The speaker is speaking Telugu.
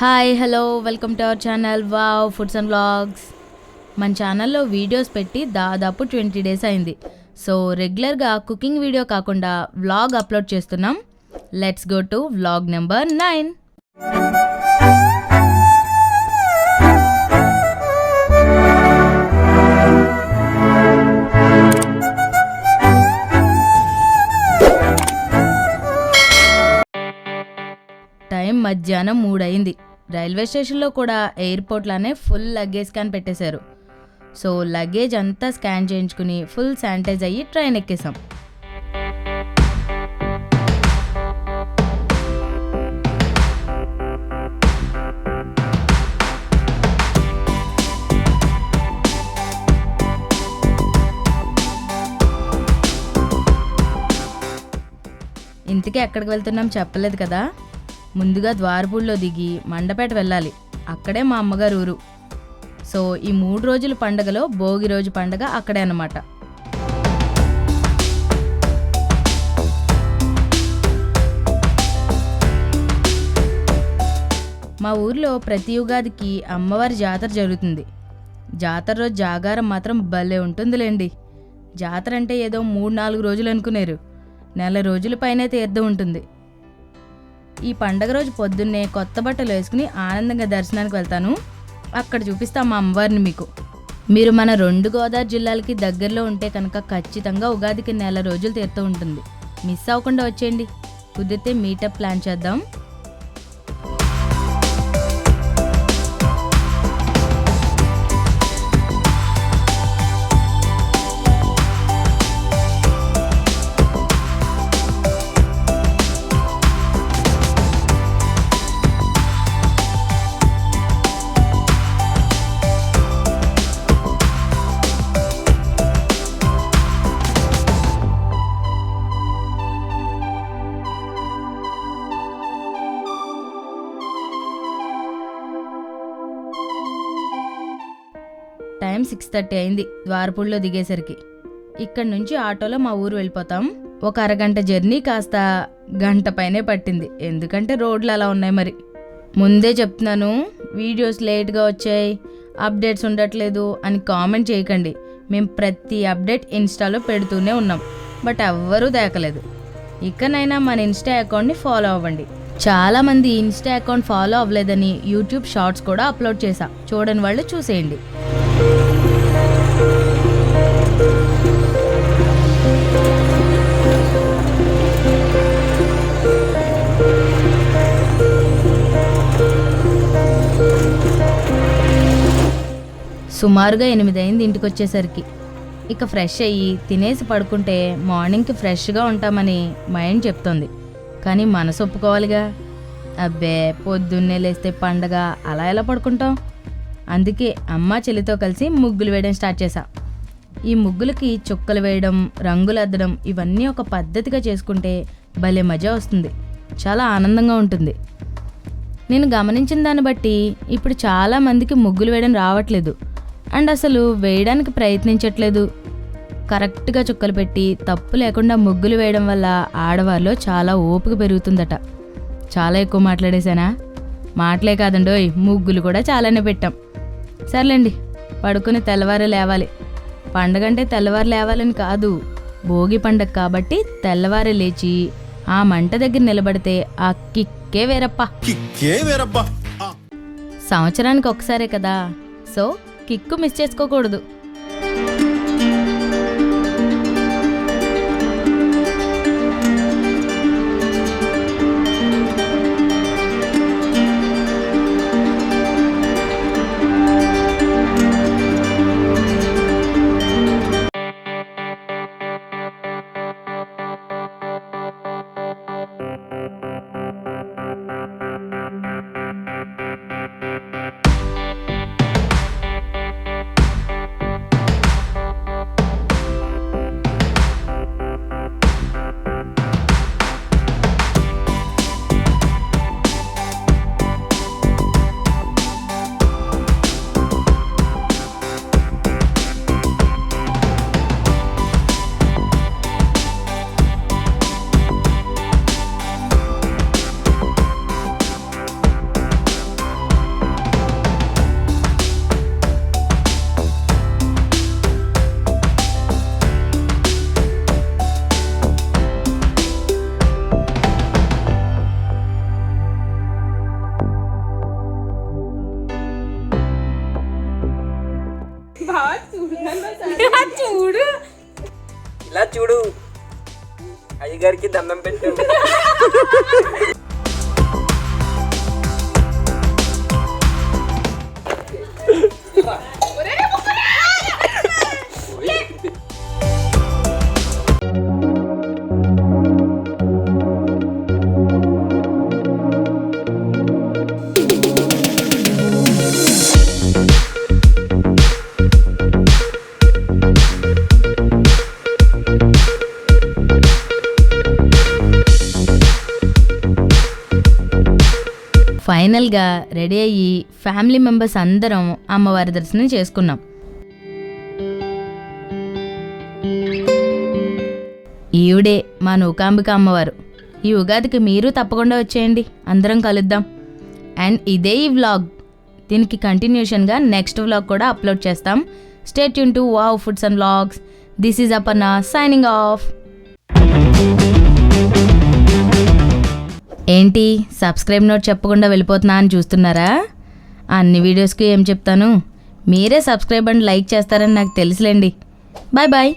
Hi hello welcome to our channel wow foods and vlogs మన ఛానల్లో వీడియోస్ పెట్టి దాదాపు ట్వంటీ డేస్ అయింది. సో రెగ్యులర్గా కుకింగ్ వీడియో కాకుండా వ్లాగ్ అప్లోడ్ చేస్తున్నాం. Let's go to vlog number nine time మధ్యాహ్నం మూడయింది. రైల్వే స్టేషన్లో కూడా ఎయిర్పోర్ట్లానే ఫుల్ లగేజ్ స్కాన్ పెట్టేశారు. సో లగేజ్ అంతా స్కాన్ చేయించుకుని ఫుల్ శానిటైజ్ అయ్యి ట్రైన్ ఎక్కేసాం. ఇంతకీ ఎక్కడికి వెళ్తున్నాం చెప్పలేదు కదా? ముందుగా ద్వారపూడిలో దిగి మండపేట వెళ్ళాలి. అక్కడే మా అమ్మగారు ఊరు. సో ఈ మూడు రోజుల పండగలో భోగి రోజు పండగ అక్కడే అన్నమాట. మా ఊర్లో ప్రతి ఉగాదికి అమ్మవారి జాతర జరుగుతుంది. జాతర రోజు జాగారం మాత్రం భలే ఉంటుందిలేండి. జాతర అంటే ఏదో మూడు నాలుగు రోజులు అనుకునేరు. నెల రోజుల పైనే తీర్థం ఉంటుంది. ఈ పండగ రోజు పొద్దున్నే కొత్త బట్టలు వేసుకుని ఆనందంగా దర్శనానికి వెళ్తాను. అక్కడ చూపిస్తా మా అమ్మవారిని మీకు. మీరు మన రెండు గోదావరి జిల్లాలకి దగ్గరలో ఉంటే కనుక ఖచ్చితంగా ఉగాదికి నెల రోజులు తీరుతూ ఉంటుంది. మిస్ అవ్వకుండా వచ్చేయండి. కుదిరితే మీటప్ ప్లాన్ చేద్దాం. టైం సిక్స్ థర్టీ అయింది. ద్వారపూడిలో దిగేసరికి. ఇక్కడ నుంచి ఆటోలో మా ఊరు వెళ్ళిపోతాం. ఒక అరగంట జర్నీ కాస్త గంట పైనే పట్టింది. ఎందుకంటే రోడ్లు అలా ఉన్నాయి మరి. ముందే చెప్తున్నాను వీడియోస్ లేట్గా వచ్చాయి అప్డేట్స్ ఉండట్లేదు అని కామెంట్ చేయకండి. మేము ప్రతి అప్డేట్ ఇన్స్టాలో పెడుతూనే ఉన్నాం. బట్ ఎవ్వరూ దేకలేదు. ఇకనైనా మన ఇన్స్టా అకౌంట్ని ఫాలో అవ్వండి. చాలా మంది ఇన్స్టా అకౌంట్ ఫాలో అవ్వలేదని యూట్యూబ్ షార్ట్స్ కూడా అప్లోడ్ చేశా. చూడని వాళ్ళు చూసేయండి. సుమారుగా ఎనిమిది అయింది ఇంటికి వచ్చేసరికి ఇక ఫ్రెష్ అయ్యి తినేసి పడుకుంటే మార్నింగ్కి ఫ్రెష్గా ఉంటామని మైండ్ చెప్తోంది. కానీ మనసు ఒప్పుకోవాలిగా. అబ్బే పొద్దున్నే లేస్తే పండగ అలా ఎలా పడుకుంటాం? అందుకే అమ్మ చెల్లితో కలిసి ముగ్గులు వేయడం స్టార్ట్ చేశా. ఈ ముగ్గులకి చుక్కలు వేయడం రంగులు అద్దడం ఇవన్నీ ఒక పద్ధతిగా చేసుకుంటే భలే మజా వస్తుంది. చాలా ఆనందంగా ఉంటుంది. నేను గమనించిన దాన్ని బట్టి ఇప్పుడు చాలా మందికి ముగ్గులు వేయడం రావట్లేదు. అండ్ అసలు వేయడానికి ప్రయత్నించట్లేదు. కరెక్ట్గా చుక్కలు పెట్టి తప్పు లేకుండా ముగ్గులు వేయడం వల్ల ఆడవారిలో చాలా ఓపిక పెరుగుతుందట. చాలా ఎక్కువ మాట్లాడేశానా? మాటలే కాదండోయ్ ముగ్గులు కూడా చాలానే పెట్టాం. సర్లేండి పడుకుని తెల్లవారే లేవాలి. పండగంటే తెల్లవారు లేవాలని కాదు భోగి పండగ కాబట్టి తెల్లవారే లేచి ఆ మంట దగ్గర నిలబడితే ఆ కిక్కే వేరప్ప. కిక్కే ఆ. సంవత్సరానికి ఒకసారే కదా సో కిక్కు మిస్ చేసుకోకూడదు. చూడు. ఇలా చూడు. అయ్యగారికి దండం పెట్టు. ఫైనల్గా రెడీ అయ్యి ఫ్యామిలీ మెంబర్స్ అందరం అమ్మవారి దర్శనం చేసుకున్నాం. ఈవిడే మా నూకాంబిక అమ్మవారు. ఈ ఉగాదికి మీరు తప్పకుండా వచ్చేయండి. అందరం కలుద్దాం. అండ్ ఇదే ఈ వ్లాగ్. దీనికి కంటిన్యూషన్గా నెక్స్ట్ వ్లాగ్ కూడా అప్లోడ్ చేస్తాం. Stay Yoon to wow foods and vlogs this is Aparna signing off ఏంటి సబ్స్క్రైబ్ నోట్ చెప్పకుండా వెళ్ళిపోతున్నా అని చూస్తున్నారా? అన్ని వీడియోస్కి ఏం చెప్తాను? మీరే సబ్స్క్రైబ్ అండ్ లైక్ చేస్తారని నాకు తెలుసులేండి. Bye bye.